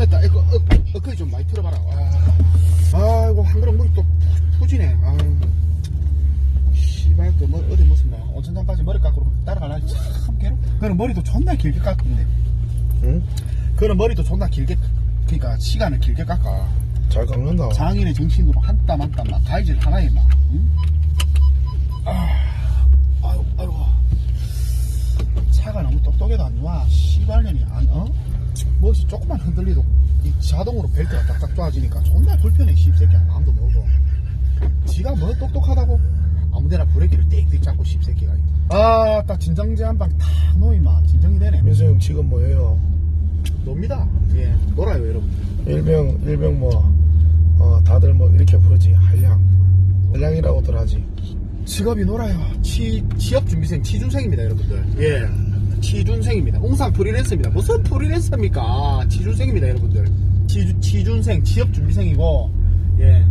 됐다. 이거 어, 엊그리 좀 많이 틀어봐라. 와. 아이고 한 그릇 물이 또 푸- 푸지네. 아유. 씨발 그 뭐, 어디 무슨 뭐 온천장까지 머리 깎고 따라가려 참 괴롭. 그는 머리도 존나 길게 깎는데. 응? 그는 머리도 존나 길게 그러니까 시간을 길게 깎아. 잘 깎는다. 장인의 정신으로 한 땀 한 땀 막 가위질 하나에 막. 응? 아, 아유, 아유. 차가 너무 똑똑해도 안 좋아. 씨발년이 안, 어? 뭐지 조금만 흔들리도 이 자동으로 벨트가 딱딱 좋아지니까 존나 불편해, 씹새끼야. 마음도 먹어. 지가 뭐 똑똑하다고? 아무데나 브레이크를 땡땡 잡고 씹새끼가. 아, 딱 진정제 한방탁 놓이마. 진정이 되네. 민수 형 지금 뭐예요? 놉니다. 예, 놀아요, 여러분. 일명 일명 뭐 어, 다들 뭐 이렇게 부르지 한량 한량이라고들 하지. 직업이 놀아요. 치, 취업준비생, 취준생입니다, 여러분들. 예. 취준생입니다. 웅산 프리랜서입니다. 무슨 프리랜서입니까? 취준생입니다, 여러분들. 취, 취준생, 취업준비생이고, 예.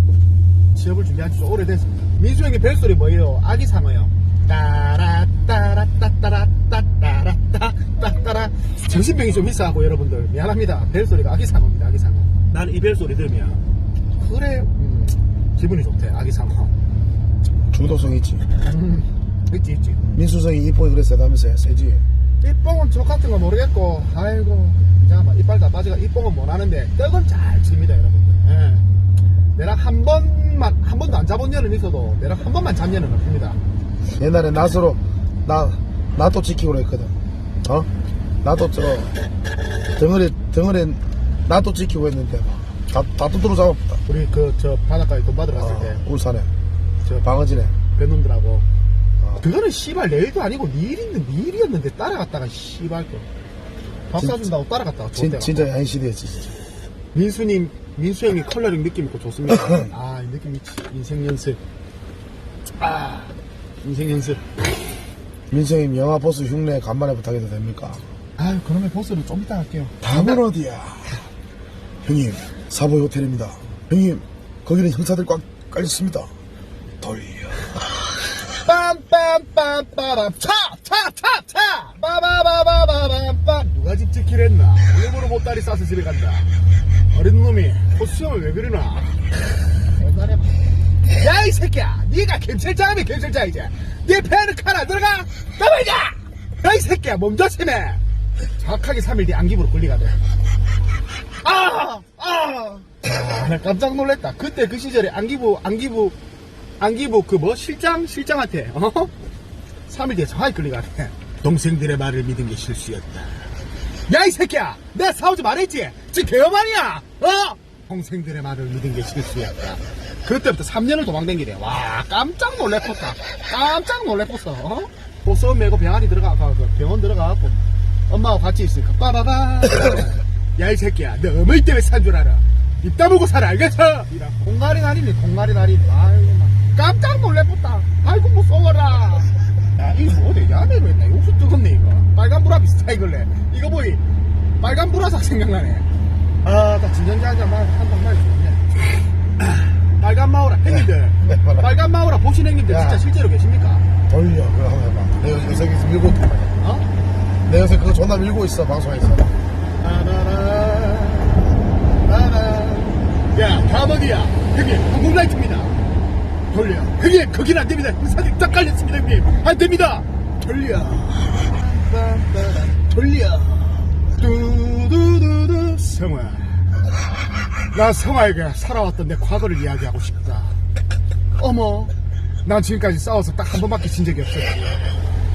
취업을 준비한 지좀 오래됐습니다. 민수 형의 벨소리 뭐예요? 아기 상어요. 따라, 따라, 따따라, 따따라, 따따라. 정신병이 좀 있어하고, 여러분들. 미안합니다. 벨소리가 아기 상어입니다, 아기 상어. 나는 이 벨소리 들으면, 그래, 음, 기분이 좋대, 아기 상어. 중도성 있지. 음, 있지 있지 민수성이 이쁘게 그랬어야 다면서 세지. 이뽕은 저 같은 거 모르겠고 아이고 잠깐만 이빨 다 빠지가 이뽕은 못하는데 떡은 잘 칩니다 여러분들 예. 내가 한 번만 한 번도 안 잡은 년은 있어도 내가 한 번만 잡 년은 없습니다 옛날에 나서로 나 나도 지키고 그랬거든. 어? 나도 저 덩어리 덩어리 나도 지키고 했는데 다 다 두드러 잡았다. 우리 그 저 바닷가에 돈 받으러 갔을 때 어, 울산에 저 방어진에. 배놈들하고 어. 그거는 씨발 내 일도 아니고 네 일인데 네 일이었는데 따라갔다가 씨발 또밥 진- 사준다고 따라갔다가 진. 진짜 야인시대였지. 진짜. 민수님, 민수 형이 컬러링 느낌 있고 좋습니다. 아, 이 느낌 있지. 인생 연습. 아, 인생 연습. 민수님 영화 보스 흉내 간만에 부탁해도 됩니까? 아유, 그러면 보스는 좀 이따 할게요. 다음은 어디야? 형님, 사보이 호텔입니다. 형님, 거기는 형사들 꽉 깔렸습니다. 돌려. 빰빰빰빠람 차! 차! 차! 차! 빠바바바바밤빰 누가 집 지키려 했나? 일부러 보따리 싸서 집에 간다. 어린 놈이 코수염을 왜 그러나? 옛날에 야, 이 새끼야! 니가 김실장이면 김실장이지. 네 배는 칼안 들어가? 나발자! 야, 이 새끼야! 몸조심해! 정확하게 3일 뒤 안기부로 분리가 돼. 아! 아! 아, 나 깜짝 놀랐다. 그때 그 시절에 안기부, 안기부, 안기부 그 뭐 실장? 실장한테, 어? 3일 뒤에 끌리가 돼. 동생들의 말을 믿은 게 실수였다. 야, 이 새끼야! 내가 싸우지 말했지? 지금 개엄하냐? 어? 동생들의 말을 믿은 게 실수였다. 그때부터 3년을 도망댕기래. 와, 깜짝 놀래pos다. 깜짝 놀래pos어. 어? 보스 메고 병원이 들어가, 가, 그 병원 들어가갖고, 엄마하고 같이 있으니까, 빠바바. 야, 이 새끼야. 너 어머니 때문에 산 줄 알아. 입 다물고 살아, 알겠어? 이라. 공갈이 날이네, 공갈이 날이네. 막. 깜짝 놀래pos다. 아이고, 뭐 쏘거라. 야, 이거 어디 야매로 했나? 이거 후 뜨겁네, 이거. 빨간 불화 비슷하, 이걸래. 이거 뭐이, 빨간 불화삭 생각나네. 아, 나 진정자 한잔 한방 말이 좋네. 빨간 마오라, 형님들. 빨간 마오라 보신 형님들 야. 진짜 실제로 계십니까? 돌려. 그거 한번 해봐. 내 여- 여석에서 밀고 있단 말이야. 어? 내 요새 그거 존나 밀고 있어, 방송에서. 따라라, 따라. 야, 다음 어디야? 형님, 한국 라이트입니다. 돌려. 형님, 거긴 안 됩니다. 사진 딱 깔렸습니다, 형님. 안 됩니다. 돌려. 돌려. 두두두두. 성화. 나 성화에게 살아왔던 내 과거를 이야기하고 싶다. 어머, 난 지금까지 싸워서 딱 한 번밖에 진 적이 없었지.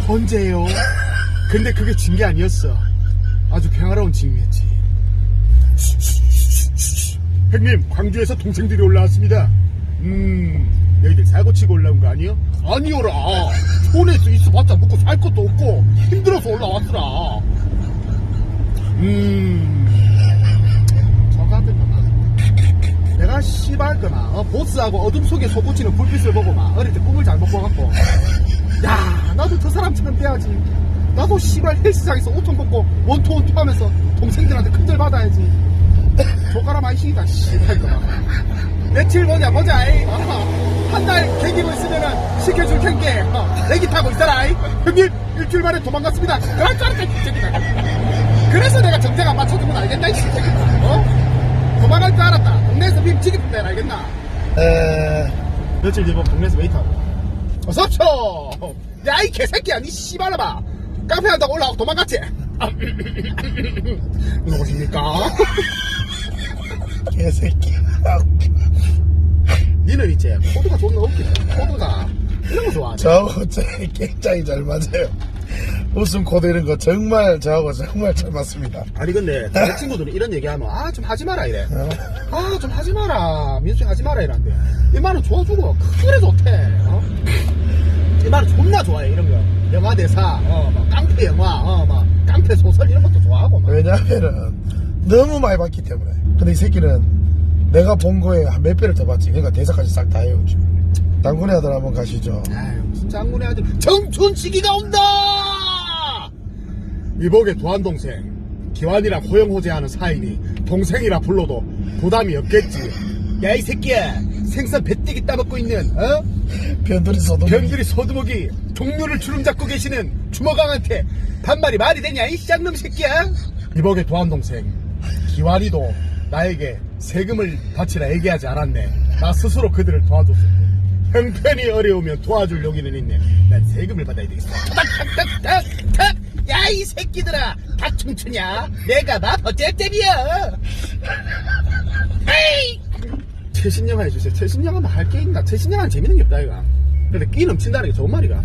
언제요? 근데 그게 진 게 아니었어. 아주 평화로운 짐이었지. 형님, 광주에서 동생들이 올라왔습니다. 음, 너희들 사고 치고 올라온 거 아니요? 아니오라. 촌에서 있어봤자 먹고 살 것도 없고 힘들어서 올라왔으라. 음, 저 같은 거만. 내가 씨발 거나 어, 보스하고 어둠 속에 솟구치는 불빛을 보고 막 어릴 때 꿈을 잘못 꿔갖고 야 나도 저 사람처럼 돼야지 나도 씨발 헬스장에서 5천 벗고 원투 원투 하면서 동생들한테 큰절 받아야지 조가라 마이싱이다 씨발 거나 며칠 보자 보자 한달 개기고 있으면은 시켜줄 텐게 어, 내기 타고 있어라. 이. 형님 일주일 만에 도망갔습니다. 그럴 줄 알았다 이 새끼다 그래서 내가 정색 안 맞춰주면 알겠다 이 새끼다 어? 도망갈 줄 알았다. 동네에서 빔 내라 알겠나? 에, 며칠 뒤에 보면 동네에서 웨이트하고. 어서옵쇼 야이 개새끼야. 니 씨발라봐 카페 한다고 올라가고 도망갔지? 누구십니까? 개새끼야. 니는 이제 코드가 존나 웃기다 코드가 이런 거 좋아하네 저하고 제 굉장히 잘 맞아요. 웃음 코드 이런 거 정말 저하고 정말 잘 맞습니다. 아니 근데 내 친구들은 이런 얘기하면 아 좀 하지 마라 이래 어? 아좀 하지 마라 민수이 하지 마라 이란데 이 말은 좋아주고 그래 좋대 어? 이 말은 존나 좋아해 이런 거 영화 대사 어막 깡패 영화 어막 깡패 소설 이런 것도 좋아하고 막 왜냐면은 너무 많이 봤기 때문에. 근데 이 새끼는 내가 본 거에 한 몇 배를 더 봤지. 그러니까 대사까지 싹 다 해오지. 당군의 아들 한번 가시죠. 아유 진짜 한군의 아들 청춘 시기가 온다 이복의 두한 동생 기환이랑 호영호재하는 사이니 동생이라 불러도 부담이 없겠지 야 이 새끼야 생선 배때기 따먹고 있는 어? 변두리 소도 병들이 소두목이 종류를 주름 잡고 계시는 주먹왕한테 반말이 말이 되냐 이 쌍놈 새끼야 이복의 도한동생 기환이도 나에게 세금을 바치라 얘기하지 않았네. 나 스스로 그들을 도와줬을 때 형편이 어려우면 도와줄 용의는 있네. 난 세금을 받아야 되겠어. 야 이 새끼들아! 다 춤추냐? 내가 나 어째때리야! 에이! 최신 영화 해주세요. 최신 영화만 할게 있나? 최신 영화는 재밌는 게 없다 이가. 근데 끼 넘친다는 게 좋은 말이가.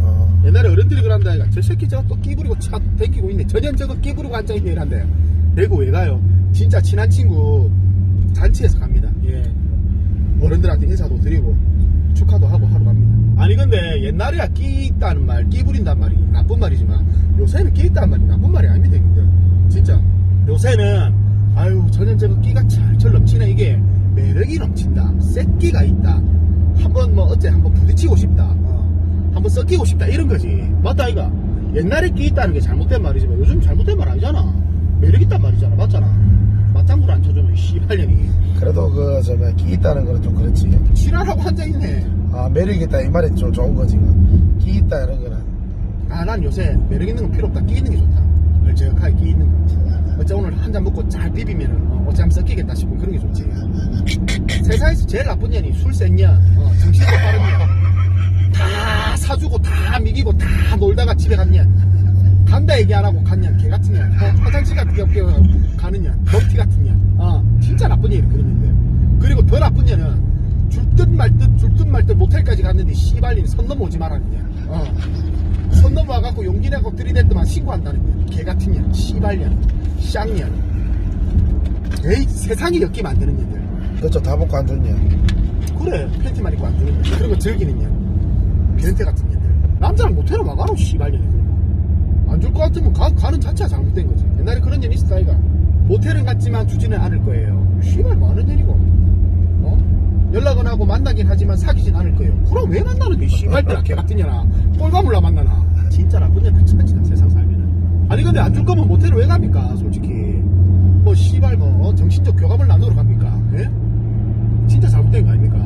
어, 옛날에 어른들이 그런다 이가 저 새끼 저거 또끼 부리고 차 댕기고 있네. 전혀 저거 끼 부리고 앉아있네 이란데. 대구 왜 가요 진짜 친한 친구 잔치에서 갑니다. 예. 어른들한테 인사도 드리고 축하도 하고 하러 갑니다. 아니 근데 옛날에야 끼 있다는 말, 끼 부린단 말이 나쁜 말이지만 요새는 끼 있다는 말이 나쁜 말이 아닙니다 형님들. 진짜. 요새는 아유 저거 끼가 잘철 넘치네 이게. 매력이 넘친다. 새끼가 있다. 한번 뭐 어째 한번 부딪히고 싶다. 어, 한번 섞이고 싶다. 이런 거지. 맞다 이가. 옛날에 끼 있다는 게 잘못된 말이지만 요즘 잘못된 말 아니잖아. 매력 있단 말이잖아. 맞잖아 맞장구를 안 쳐주면 씨발년이 그래도 그, 저, 뭐야, 끼 있다는 거는 좀 그렇지. 지랄하고 앉아있네 아, 매력 있다. 이 말이 좀 좋은 거지. 그. 끼 있다, 이런 거는. 아 난 요새 매력 있는 건 필요 없다 끼 있는 게 좋다 얼적하게 끼 있는 거 어째 오늘 한 잔 먹고 잘 비비면 어, 어째 한번 섞이겠다 싶으면 그런 게 좋지 세상에서 제일 나쁜 년이 술 센 년, 어, 정신도 빠른 년, 다 사주고 다 미기고 다 놀다가 집에 간 년, 간다 얘기 안 하고 간 년, 개 같은 년, 어, 화장실 같은 게 없게 가는 년, 먹튀 같은 년, 어, 진짜 나쁜 년이 그런 년들. 그리고 더 나쁜 년은 줄 듯 말 듯, 줄 듯 말듯 모텔까지 갔는데 씨발님 선 넘어오지 말라는 년, 어. 선 넘어와갖고 용기 내고 들이댔더만 신고한다는 년, 개 같은 년, 씨발년, 쌍년. 에이, 세상이 엮이면 안 되는 년들. 그렇죠. 다 먹고 안 좋냐. 그래 팬티만 입고 안 주는 년 그런 거 즐기는 년 변태 같은 년들 남자랑 모텔을 씨발년이 안 줄 것 같으면 가, 가는 자체가 잘못된 거지. 옛날에 그런 년 있었다 이가. 모텔은 갔지만 주지는 않을 거예요. 씨발 뭐 하는 년이고. 어? 연락은 하고 만나긴 하지만 사귀진 않을 거예요. 그럼 왜 만나는데 씨발들아 개 같은 년아. 꼴가물라 만나나. 진짜 나쁜 년들 천지다 세상 살면은. 아니 근데 안 줄 거면 모텔을 왜 갑니까 솔직히? 뭐 씨발 뭐 정신적 교감을 나누러 갑니까 예? 진짜 잘못된 거 아닙니까?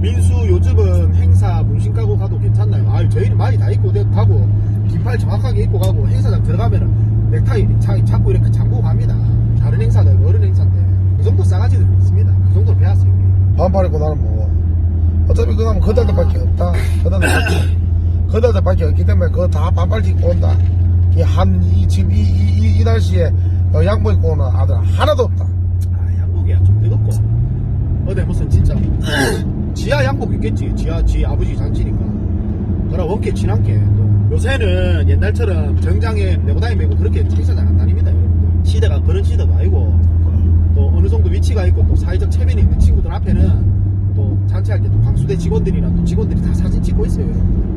민수 요즘은 행사 문신 까고 가도 괜찮나요? 아 저희는 많이 다 입고 가고 긴팔 정확하게 입고 가고 행사장 들어가면은 넥타이 자, 잡고 이렇게 잠그고 갑니다. 다른 행사들 어른 행사인데 그 정도 싸가지들 있습니다. 그 정도로 배웠어요. 우리. 반팔 입고 나는 뭐. 어차피 그거 하면 그달들밖에 없다. 그달들밖에. 그달들밖에 없기 때문에 그거 다 반팔 입고 온다. 이 한, 이, 지금 이, 이, 이, 이 날씨에 어, 양복 입고 오는 아들 하나도 없다. 아 양복이야 좀 뜨겁고 어디 무슨 진짜 지하 양복 있겠지. 지하 지 아버지 잔치니까. 그럼 원께 친한게 또 요새는 옛날처럼 정장에 네고다이 메고 그렇게 행사장 안 다닙니다 여러분들. 시대가 그런 시대가 아니고 또 어느 정도 위치가 있고 또 사회적 체면이 있는 친구들 앞에는 또 잔치할 때또 강수대 직원들이나 또 직원들이 다 사진 찍고 있어요.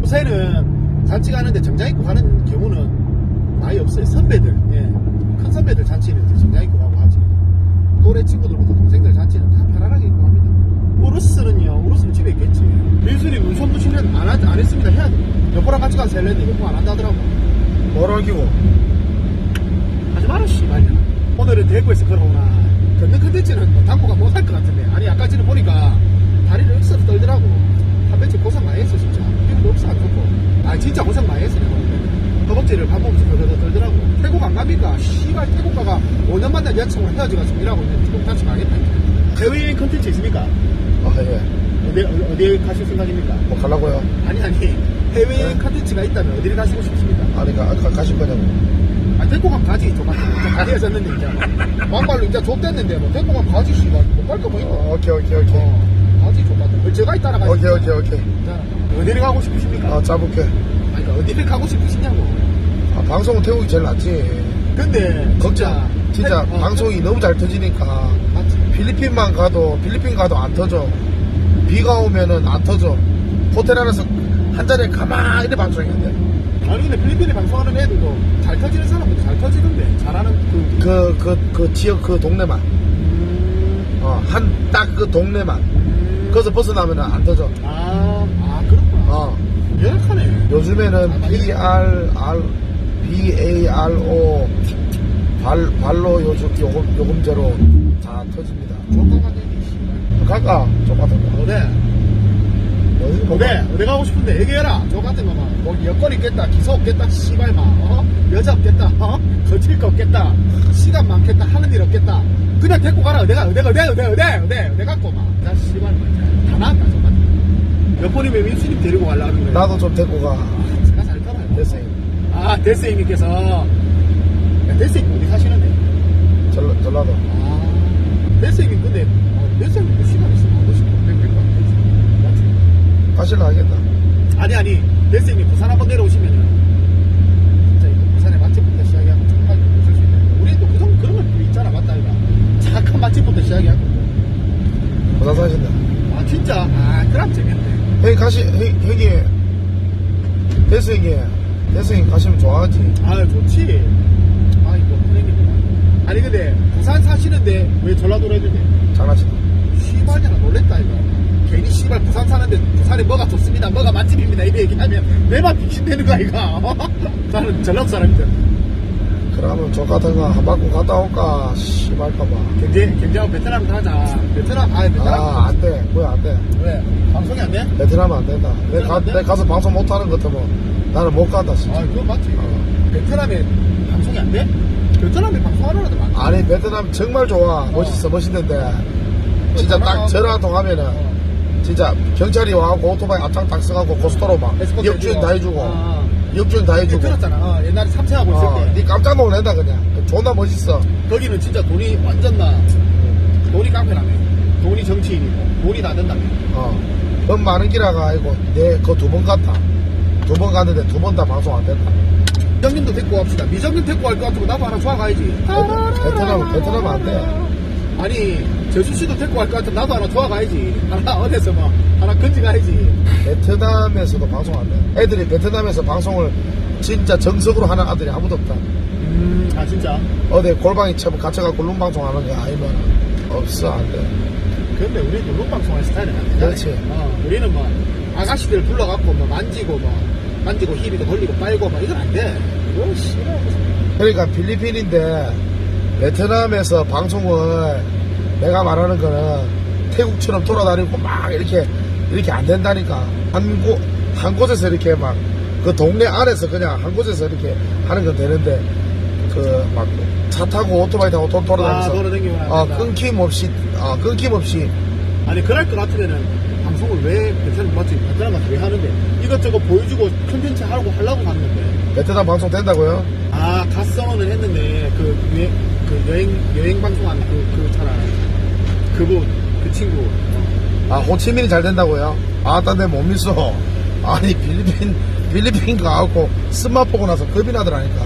요새는 잔치 가는데 정장 입고 가는 경우는 많이 없어요. 선배들, 예. 큰 선배들 잔치는 정장 입고 가고 하지. 또래 친구들부터 동생들 잔치는 다 편안하게 입고 합니다. 우르스는요, 우르스는 집에 있겠지. 민순이 문선부 씨는 안, 하, 안 했습니다. 해야 돼. 여보랑 같이 가서 했는데 여보 안 한다더라고. 뭘 알기고. 하지 마라, 씨발야. 오늘은 대구에서 걸어오나. 걷는 컨텐츠는 뭐 당구가 못할 것 같은데. 아니, 아까지는 보니까 다리를 억서로 떨더라고. 한 번쯤 고생 많이 했어, 진짜. 힘도 없어, 안 좋고. 아, 진짜 고생 많이 했어, 내가. 허벅지를 밥 먹으면서 더더 떨더라고. 태국 안 갑니까? 씨발, 태국 가가 5년 만에 맨날 여자친구랑 헤어져가지고 일하고 있는데 지금 다시 가겠다. 해외여행 컨텐츠 있습니까? 아, 예. 어디, 어디, 어디에 가실 생각입니까? 뭐 가려고요? 아니, 아니. 해외여행 네? 컨텐츠가 있다면 어디를 가시고 싶습니까? 아니, 가, 가, 가실 거냐고. 아, 데리고 가면 가지. 저 같은 이제 다 헤어졌는데, 이제. 막말로 이제 좆됐는데, 뭐, 데리고 가면 가지, 씨발. 못갈거 뭐 있노? 어, 오케이, 오케이, 오케이. 어, 가지, 좆같은. 제가 이따라 가지. 오케이, 오케이, 오케이. 자, 어디를 가고 싶으십니까? 아, 짜볼게. 아니, 그러니까 어디를 가고 싶으시냐고. 아, 방송은 태국이 제일 낫지. 근데, 걱정. 진짜 해- 어, 방송이 너무 잘 터지니까. 필리핀만 가도, 필리핀 가도 안 터져. 비가 오면은 안 터져. 호텔 안에서 한 자리에 가만히 돼. 아니, 근데 필리핀에 방송하는 애들도 잘 터지는 사람도 잘 터지던데. 잘하는 그. 그, 그, 그 지역 그 동네만. 음, 어, 한 딱 그 동네만. 음. 거기서 벗어나면은 안 터져. 아, 아, 그렇구나. 어. 열악하네. 요즘에는 B R R B A R O 발 발로 요즘 요금 요금제로 다 터집니다. 갈까? 저 같은 거. 어디 뭐 어데? 어디 가고 싶은데 얘기해라. 저 같은 거만. 뭐 여권 있겠다. 기사 없겠다. 씨발 마. 어? 여자 없겠다. 어? 거칠 거 없겠다. 시간 많겠다. 하는 일 없겠다. 그냥 데리고 가라. 어디가 어디가 어디 어디 어디 어디 어디 갖고 마. 나 씨발 마. 다 나왔다 저 같은 거. 여권이 왜 민수님 데리고 하는 거야? 나도 좀 데리고 가. 제가 잘 따라요. 됐어요. 아 데스님께서 야, 데스님 어디 사시는데? 전 전라도. 아 데스님 근데 어, 데스님 그 시간 있으면 안 오시면 될것 같아. 맞지? 가실라 하겠다. 아니 아니 데스님 부산 한번 내려오시면은 진짜 이거 부산의 맛집부터 시작해하고 정말 보실 수 있는 우리도 그 정도 그런 건 있잖아 맞다 이거 착한 맛집부터 시작해하고 부산 사신다. 아 진짜 아 그럼 재밌네 형이 가시 형, 형이 대수 형이 대수 형이 가시면 좋아하지. 아 좋지 아 이거 큰행이구나 아니 근데 부산 사시는데 왜 전라도로 해주냐 장난친다. 씨발이나 놀랬다 이거 괜히 씨발 부산 사는데 부산에 뭐가 좋습니다 뭐가 맛집입니다 이래 얘기하면 내만 빙신되는 거야 이거 어? 나는 전라도 사람이잖아 그러면 저 같은 거 한 바퀴 갔다 올까? 씨발까봐. 경제 경제하고 베트남 가자 베트남 아 베트남 아, 안 돼. 뭐야, 안 돼. 왜 방송이 안 돼? 베트남 안 된다. 내, 가, 안 돼? 내 가서 방송 못하는 것 같으면 나는 못 간다, 진짜. 아 그건 맞지 어. 베트남에 방송이 안 돼? 베트남에 많아 아니, 베트남 정말 좋아. 멋있어, 멋있는데. 진짜 딱 전화 통하면은, 어. 진짜 경찰이 와갖고 오토바이 앞장 딱 써갖고 고속도로 막 에스코트 역주행 다 해주고, 아, 역주행 다그 해주고. 들었잖아 어, 옛날에 삼체하고 있을 어, 때 니 깜짝 놀란다, 그냥. 존나 멋있어. 거기는 진짜 돈이 완전 나 돈이 깡패라며 돈이 정치인이고 돈이 다 된다며 어. 돈 많은 기라가 아니고, 내, 그 두 번 갔다. 두 번 갔는데 두 번 다 방송 안 된다. 미정님도 데리고 갑시다 미정님 데리고 갈 것 같으면 나도 하나 좋아가야지 베트남, 베트남 안 돼. 아니 제수씨도 데리고 갈 것 같으면 나도 하나 좋아가야지 하나 어디서 뭐 하나 건져가야지 베트남에서도 방송 안 돼. 애들이 베트남에서 방송을 진짜 정석으로 하는 아들이 아무도 없다. 음 아 진짜 어디 골방에 처 갇혀갖고 룸방송 하는 거 아니면 없어, 안 돼. 근데 우리도 룸방송 할 스타일은 안 되잖아 그렇지. 어, 우리는 뭐 아가씨들 불러갖고 뭐 만지고 뭐 만지고 희비도 걸리고 빨고 뭐 이건 안 돼. 이거 싫어 그러니까 필리핀인데 베트남에서 방송을 내가 말하는 거는 태국처럼 돌아다니고 막 이렇게 이렇게 안 된다니까. 한 곳, 한 곳에서 이렇게 막 그 동네 안에서 그냥 한 곳에서 이렇게 하는 건 되는데 그 막 차 타고 오토바이 타고 도, 아 돌아다니면서 돌아다니고 어, 끊김없이 어, 끊김없이. 아니 그럴 것 같으면은 방송을 왜 베트남 맞지 베트남 가서 왜 하는데 이것저것 보여주고 컨텐츠 하고 하려고 가는 건데. 베트남 방송 된다고요? 아 갓선언을 했는데 그, 여행, 그 여행 여행 방송한 그, 그 차라. 그분 그 친구. 어. 아 호치민이 잘 된다고요? 아딴 데못 믿어. 아니 필리핀 필리핀 가갖고 스마 보고 나서 겁이 나더라니까.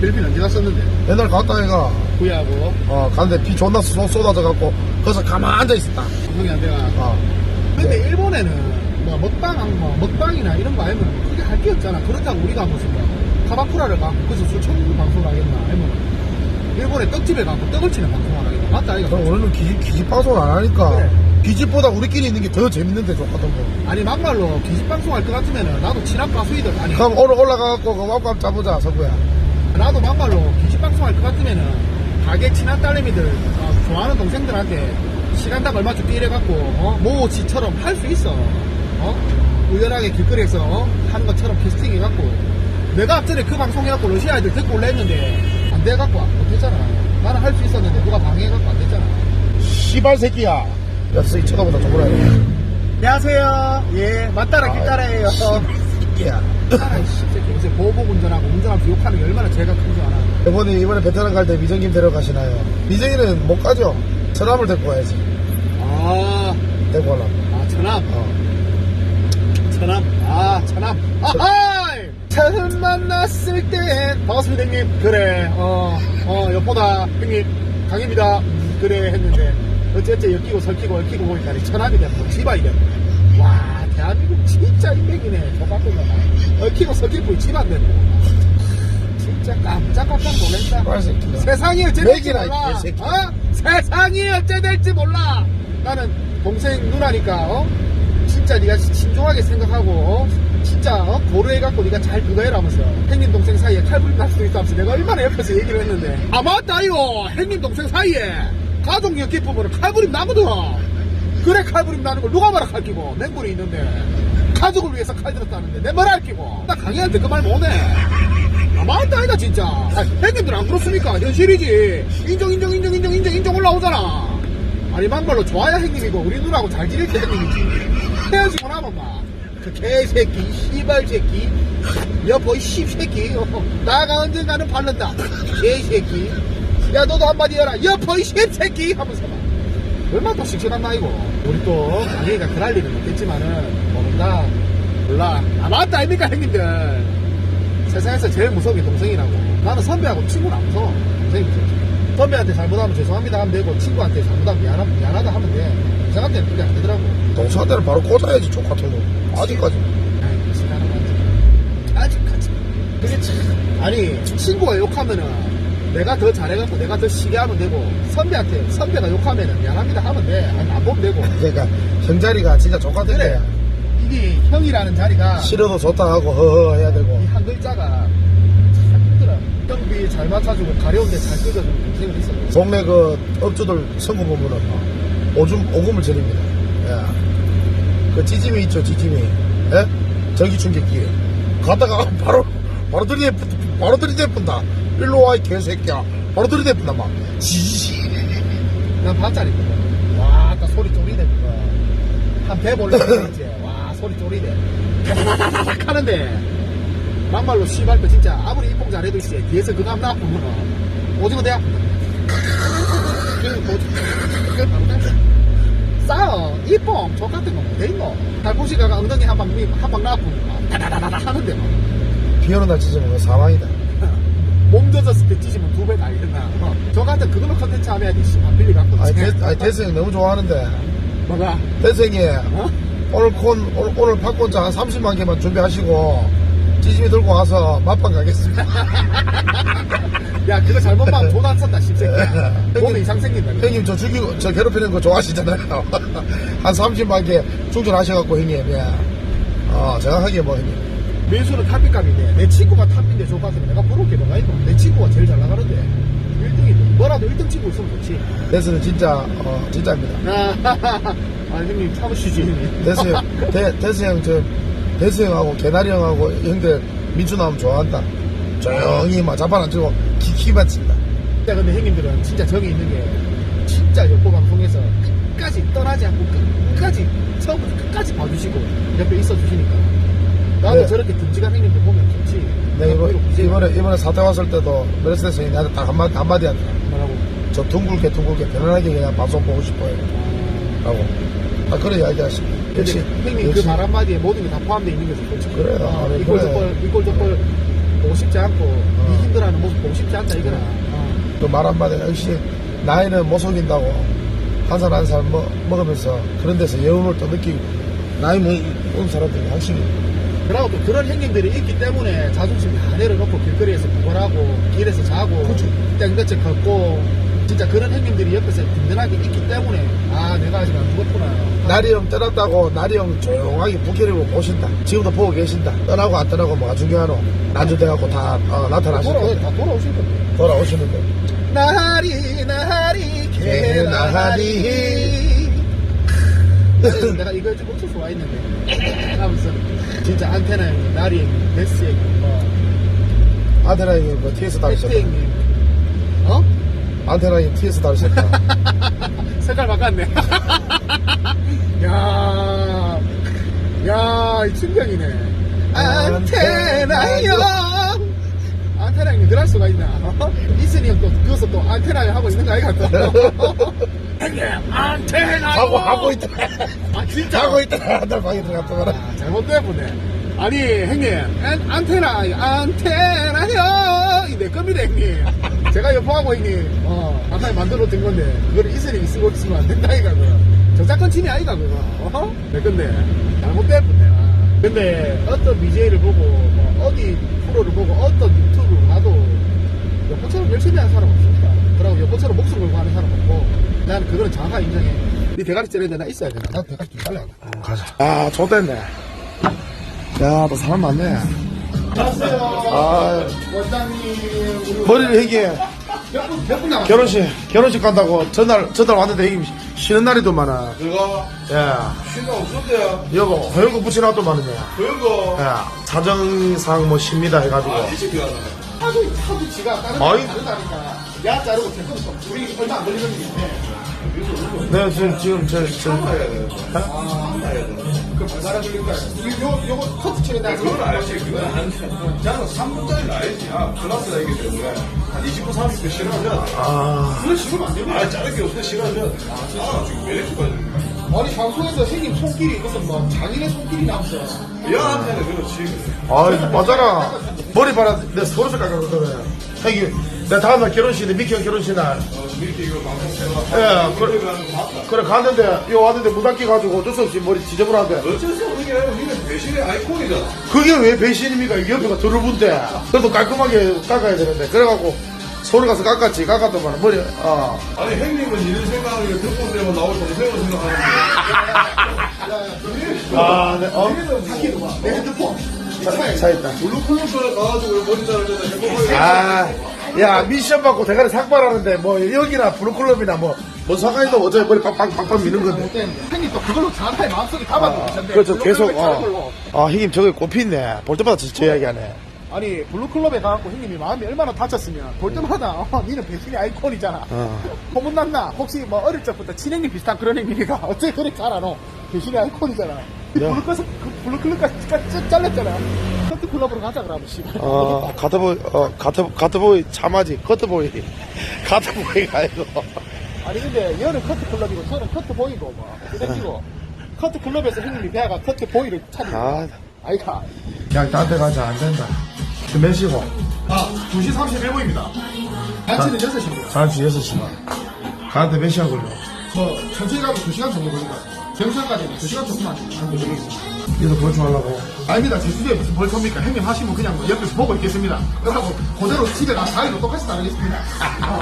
필리핀 언제 갔었는데? 옛날 갔다 얘가. 구이하고. 어 갔는데 비 존나 쏟- 쏟아져갖고 거기서 가만 앉아있었다. 방송이 안 돼가. 어 근데 일본에는 뭐 먹방 뭐 먹방이나 이런 거 아니면 크게 할 게 없잖아. 그렇다고 우리가 무슨 뭐 카바쿠라를 가고 거기서 술 처먹는 방송을 하겠나 아니면 일본에 떡집에 가고 떡을 치는 방송을 하겠나? 맞다 이거. 그럼 우리는 기집, 기집 방송을 안 하니까 그래. 기집보다 우리끼리 있는 게 더 재밌는데 저 같은 거? 아니 막말로 기집 방송할 것 같으면은 나도 친한 가수이들 아니. 그럼 오늘 올라가갖고 그 왁왁 짜보자 성구야. 나도 막말로 기집 방송할 것 같으면은 가게 친한 딸내미들 어, 좋아하는 동생들한테 시간당 얼마 줄게 이래갖고 어? 모지처럼 할 수 있어 어? 우연하게 길거리에서 어? 하는 것처럼 캐스팅 해갖고 내가 앞전에 그 방송 해갖고 러시아 애들 데리고 올라 했는데 안 돼갖고 못했잖아 나는 할 수 있었는데 누가 방해해갖고 안 됐잖아. 씨발 새끼야 엽서이 쳐다보다 죽으라 안녕하세요. 예, 맞따라 길따라예요. 새끼야 아이씨, 새끼 요새 보복 운전하고 운전하면서 욕하는 게 얼마나 죄가 큰 줄 알아. 이번에 이번에 베테랑 갈때 미정님 데려가시나요? 미정이는 못 가죠 천암을 데리고 가야지 아, 데리고 가려면 아, 천암. 어. 천암. 아, 천암. 아하! 처음 만났을 땐 반갑습니다, 형님. 그래, 어, 어, 여보다 형님, 강입니다. 음, 그래, 했는데, 어쨌든 엮이고 설키고 얽히고 보니까 이 천암이 됐고, 지바이 됐고. 와, 대한민국 진짜 인맥이네. 저같은 거나. 얽히고 설키고 집안 됐고. 진짜 깜짝깜짝 새끼야 세상이 어째 될지 맥이나, 이 몰라. 개새끼. 어? 세상이 어째 될지 몰라. 나는 동생 누나니까 어? 진짜 네가 신중하게 생각하고 어? 진짜 어? 고려해갖고 네가 잘 그거 해라면서 형님 동생 사이에 칼부림 날 수도 있다 하면서 내가 얼마나 옆에서 얘기를 했는데 아 맞다요 형님 동생 사이에 가족 엮기 부분은 칼부림 나거든 그래 칼부림 나는 걸 누가 말아 칼끼고 맹물이 있는데 가족을 위해서 칼 들었다는데 내 말 알끼고 나 강의한테 그 말 못해 아, 맞다, 아니다, 진짜. 아, 형님들 안 그렇습니까? 현실이지. 인정, 인정, 인정, 인정, 인정, 인정 올라오잖아. 아니, 막말로 좋아야 형님이고, 우리 누나하고 잘 지낼 때 형님이지. 헤어지고 나면 막, 그 개새끼, 씨발 새끼, 여보, 이 씹새끼, 어, 나가 언젠가는 바른다. 개새끼. 야, 너도 한마디 해라. 여보, 이 씹새끼! 하면서 막. 얼마나 또 씩씩한 나이고. 우리 또, 강희가 그럴 일은 없겠지만은, 모른다. 몰라. 아, 맞다, 아닙니까, 형님들. 세상에서 제일 무서운 게 동생이라고. 나는 선배하고 친구는 안 무서워. 동생이 무섭지. 선배한테 잘못하면 죄송합니다 하면 되고, 친구한테 잘못하면 미안하, 미안하다 하면 돼. 동생한테는 그게 안 되더라고. 동생한테는 바로 꽂아야지 족 같은 거 아직까지. 아직까지. 그게 참. 아니, 친구가 욕하면은, 내가 더 잘해갖고 내가 더 시게 하면 되고, 선배한테, 선배가 욕하면은 미안합니다 하면 돼. 아니, 안 보면 되고. 그러니까 형자리가 진짜 족 같은데 그래. 이게 형이라는 자리가, 싫어도 좋다 하고 허허 해야 되고 이 한 글자가 참 힘들어. 형비 잘 맞춰주고 가려운데 잘 끓여주는 동생은 있어. 동네 그 업주들 선거 보면은 오줌 오금을 지릅니다. 야. 그 지짐이 있죠, 지짐이. 예? 전기 충격기. 가다가 바로 바로 들이대 바로 들이대푼다. 일로 와이 개새끼야. 바로 들이대푼다 막. 지지. 난 반짜리거든. 와, 아까 소리 쪼리네, 그거. 한배 볼래, 이제. 와, 소리 쪼리네. 다다다닥 하는데, 막말로 씨발 거 진짜 아무리 입봉 잘해도 이제 뒤에서 그거 한번 나쁘면 오징어 대야. 싸워. 입봉, 저 같은 거 못돼 있노. 달포시가가 엉덩이 한 방, 한방 나쁘면 다다다다다 하는데 막. 비 오는 날 찢으면 사망이다. 몸 젖었을 때 찢으면 두 배가 아니겠나. 어. 저 같은 그걸로 컨텐츠 하면 안 빌리 갖고. 아니, 대, 아니 대승 너무 좋아하는데 뭐가? 대승이 어? 오늘 콘 오늘, 오늘 팝콘자 한 30만 개만 준비하시고 찌짐이 들고 와서 맛방 가겠습니다. 야, 그거 잘못 말하면 돈안 썼다, 십새끼야. 몸에 이상 생긴다. 그거. 형님 저 죽이고 저 괴롭히는 거 좋아하시잖아요. 한 30만 개 충전하셔갖고 형님 예. 어 정확하게 뭐 형님 민수는 탑비감인데, 내 친구가 탑인데 저 같으면 내가 부러울 게 뭐가 있노? 내 친구가 제일 잘 나가는데. 1등이든 뭐라도 1등 친구 있으면 좋지. 대승은 진짜 어 진짜입니다. 아, 형님 참으시지, 형님. 대승 형 대, 대승 형저 대승 형하고 개나리 형하고 형들 민주 나오면 좋아한다. 조용히 막 자판 안 치고 키키만 친다. 진짜 근데 형님들은 진짜 정이 있는 게, 진짜 역보 방송에서 끝까지 떠나지 않고 끝까지, 처음부터 끝까지 봐주시고, 옆에 있어 주시니까. 나도 네. 저렇게 듬직한 형님들 보면 좋지. 내 네, 이번, 이번에 이번에 사태 왔을 때도 메르세데스 형이 나한테 딱 한마디 한마디 하더라. 뭐라고. 저 둥글게 둥글게 편안하게 그냥 방송 보고 싶어요. 라고. 아 그래 이야기하십니다. 근데 역시 형님 그 말 한마디에 모든 게 다 포함되어 있는 거죠, 솔직히. 그래요. 어, 아, 이꼴 그래. 저꼴, 이꼴 저꼴 보고 싶지 않고, 이 힘들어하는 모습 보고 싶지 않다, 이거나. 어. 그말 한마디 역시 나이는 못 속인다고 한 살 한 살 먹으면서 그런 데서 여운을 또 느끼고 나이 먹은 사람들이 확실히 그리고 또 그런 형님들이 있기 때문에 자존심 다 내려놓고 길거리에서 구걸하고, 길에서 자고, 그렇죠. 땡볕에 걷고, 진짜 그런 형님들이 옆에서 든든하게 있기 때문에, 아, 내가 아직 안 죽었구나. 나리 형 떠났다고 나리 형 조용하게 부캐리고 보신다 지금도 보고 계신다 떠나고 안 떠나고 뭐가 중요하노 난주돼갖고 다 어, 나타나실 돌아, 거예요 다 돌아오실 건데. 돌아오시는데 나리, 나리, 개나리. 그래서 내가 이거 좀 엄청 좋아했는데 하면서 진짜 안테나 형님, 나리 형님, 메스 형님, 뭐 아드라 형이 뭐 TS 팩트 다니셨다 형님, 어? 안테나에 TS 달렸다. 색깔 바꿨네. 야, 야, 이 충격이네. 안테나요. 안테나 형님 늘할 수가 있나? 어? 이순이 형또 그것도 또 안테나를 하고 있는 거 아이가 또? 형님, 안테나요. 하고, 하고 있다. 아, 진짜? 하고 있다. 아들 방에 들어갔다 말아. 아, 잘못됐네. 아니, 형님, 안, 안테나, 안테나요! 이내 겁니다, 형님. 제가 여포하고, 형님, 어, 아까 만들어 둔 건데, 그걸 이슬이 쓰고 있으면 안 된다, 이가, 그거. 저작권 침해 아이가, 그거. 어? 내 건데, 잘못됐네. 아. 근데, 어떤 BJ를 보고, 뭐, 어디 프로를 보고, 어떤 유튜브를 봐도, 여포처럼 열심히 하는 사람 없습니다. 그러고 여포처럼 목숨 걸고 하는 사람 없고, 나는 그거는 정확하게 인정해. 네 대가리 째려야 되나? 있어야 되나? 난 대가리 좀 잘라야 돼. 가자. 아, 좋됐네. 야, 또 사람 많네. 안녕하세요. 아, 원장님. 우리 머리를 해기해. 몇 분, 몇분? 결혼식, 결혼식 간다고 전날, 전날 왔는데 형님 쉬는 날이더만은. 내가 예. 신가 없었대요. 여보, 허영구 붙여놨더만은요. 그거 예. 사정상 뭐 쉽니다 해가지고. 아, 이 새끼가 하도, 하도 지가 다른 아이. 데 다르다니까. 야 자르고 제거도 좀 우리 얼마 안 걸리는 게 네, 지금, 지금, 저, 저. 그 얼마나 걸릴 거야. 요, 요거 커트 칠해다. 그건 알지. 그건 안 돼. 나는 3분짜리는 알지. 아, 클라스가 이기 때문에 한 20분, 30분 싫어하면 아, 그걸 지금 안 되고. 아, 게 없어 싫어하면 아, 지금 왜 이렇게 가지고 아니, 방송에서 생긴 손길이 무슨 뭐, 장인의 손길이 남죠. 미안한테는 그렇지. 아, 맞잖아. 머리 봐라. 내 서울서 깎았거든. 형님, 내가 다음날 결혼식인데, 미키 형 결혼식 날. 어, 이렇게 이거 방송. 예, 그래, 봤다. 그래, 갔는데, 요 왔는데, 무당기 가지고 어쩔 수 없이 머리 지저분한데. 어쩔 수 없는 게 우리는 배신의 아이콘이잖아. 그게 왜 배신입니까? 이 옆에가 더러운데. 그래도 깔끔하게 깎아야 되는데. 그래갖고, 서울 가서 깎았지. 깎았더만, 머리, 아. 아니, 형님은 이런 생각을 듣고 되면 나올 동생을 생각하는데. 아, 네, 어? 내 핸드폰. 차, 차 있다. 블루클럽에 가가지고 머리 자르잖아. 행복하게. 아, 야, 미션 받고 대가리 삭발하는데, 뭐, 여기나 블루클럽이나 뭐, 뭔 상관이도 어차피 머리 빵빵, 빵빵 미는 건데. 형님 또 그걸로 자라의 마음속에 담아두고 계셨는데. 그렇죠, 계속, 블루클럽에 자른 걸로. 어. 아, 형님, 저게 꼽히네. 볼 때마다 저, 저 이야기 하네. 아니 블루클럽에 가갖고 형님이 마음이 얼마나 다쳤으면 볼 때마다 어, 니는 배신의 아이콘이잖아 어. 소문났나 혹시 뭐 어릴 적부터 친형님 비슷한 그런 형님이가 어째 그렇게 알아노 배신의 아이콘이잖아 이 네. 블루클럽 그 블루클럽까지 짜- 잘랐잖아 커트클럽으로 가자 그러면 씨발 어, 가트보이, 어, 가트, 가트보이 참하지. 커트보이. 가트보이가 아니고. 아니 근데 얘는 커트클럽이고 저는 커트보이고 뭐 그래가지고 커트클럽에서 형님이 배아가 커트보이를 차리고 아, 아이가 그냥 딴 데 가자. 안 된다. 지금 몇 시고? 아 2시 31분입니다. 단체는 6시입니다. 잠시 6시만. 가는데 몇 시간 걸려? 뭐 천천히 가면 2시간 정도 걸릴 것 같아요. 정상까지는 2시간 조금만 안 걸리겠습니다. 이거 벌초하려고. 아닙니다. 제주도에 무슨 벌컵니까? 형님 하시면 그냥 뭐 옆에서 보고 있겠습니다. 그러고 그대로 집에 가서 자리도 똑같이 따르겠습니다. 어,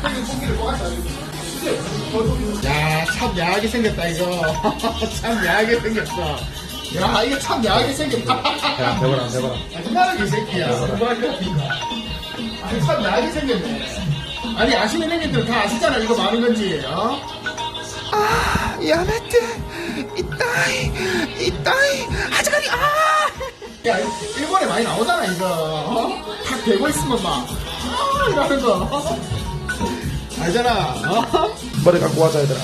형님 손길을 똑같이 따르겠습니다. 야 참 야하게 생겼다 이거. 참 야하게 생겼어 야 이거 참 야하게 생겼다 야, 대봐라, 대봐라. 정말이 이 새끼야 아니 참 야하게 생겼네 아니 아시는 형님들 다 아시잖아 이거 많은 건지 어? 아, 야매트, 이따이, 이따이, 하지가리, 아! 야, 일본에 많이 나오잖아, 이거. 어? 탁 대고 있으면 막, 아, 이러는 거. 어? 알잖아, 어? 머리 갖고 와자, 얘들아.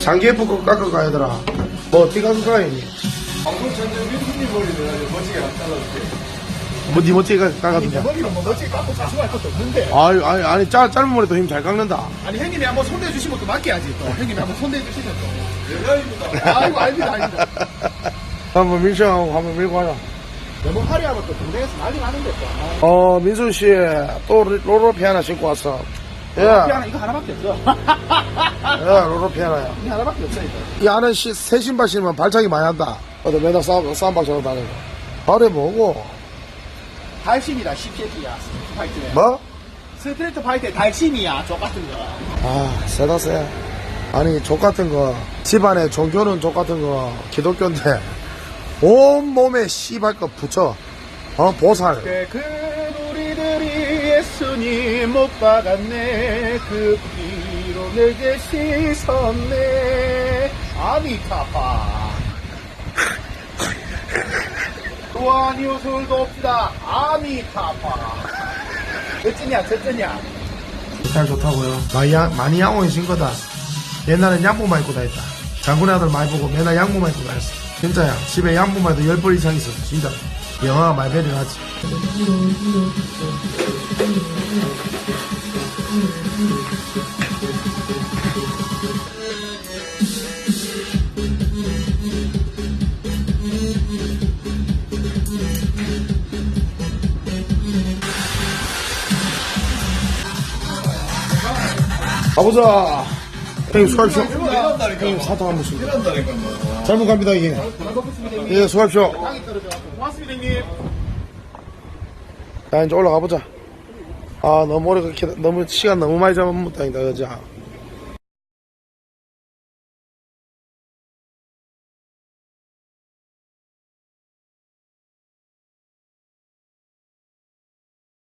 장기에 붙고 깎아가, 얘들아. 뭐, 어떻게 깎아가, 형님? 방송 전에 민수님 머리 내가 멋지게 안 잘라줄게. 뭐, 니 멋지게 이 깎아준다. 대머리로 뭐 멋지게 깎고 자수할 것도 없는데. 아니, 아니, 아니, 짧, 짧은 머리도 힘 잘 깎는다. 아니, 형님이 한번 손대주시면 또 맡겨야지, 또. 형님이 한번 손대주시면 또. 여자입니다. 아이고, 아닙니다, 아닙니다. 한번 민수하고 한번 밀고 하자. 너무 화려하면 또 동네에서 난리 나는데, 또. 아, 어, 민수 씨, 또 롤러피 하나 신고 왔어. 예, 하나, 이거 하나밖에 없어. 예, 롤러피 하나야. 이거 하나밖에 없어, 이거. 이 안에 시, 새 신발 신으면 발차기 많이 한다. 어디 맨날 싸움, 싸움박 저러 다니고. 발에 뭐고? 달심이다, CPF야, 파이트에. 뭐? 스트리트 파이트에 달심이야, 저 같은 거. 아, 세다 세. 아니, 족 같은 거, 집안에 종교는 족 같은 거, 기독교인데, 온 몸에 씨발 거 붙여. 어, 보살. 그, 그 예수님 못 박았네 그 피로 내게 씻었네 아미타파 또한 요술도 없다 아미타파 어쩌냐 저쩌냐 스타일 좋다고요. 많이, 양- 많이 양호해진 거다. 옛날엔 양복만 입고 다녔다. 장군의 아들 많이 보고 맨날 양복만 입고 다녔어. 진짜야. 집에 양복만 해도 10벌 이상 있었어. 진짜. 영화가 말베리 나지. 가보자. 형님 수고하십시오. 형님 사탕 한 뭐. 잘못 갑니다 이게. 예 수고하십시오. 형님 자 이제 올라가 보자. 아 너무 오래 그렇게 너무 시간 너무 많이 잡아먹다 이다 그자.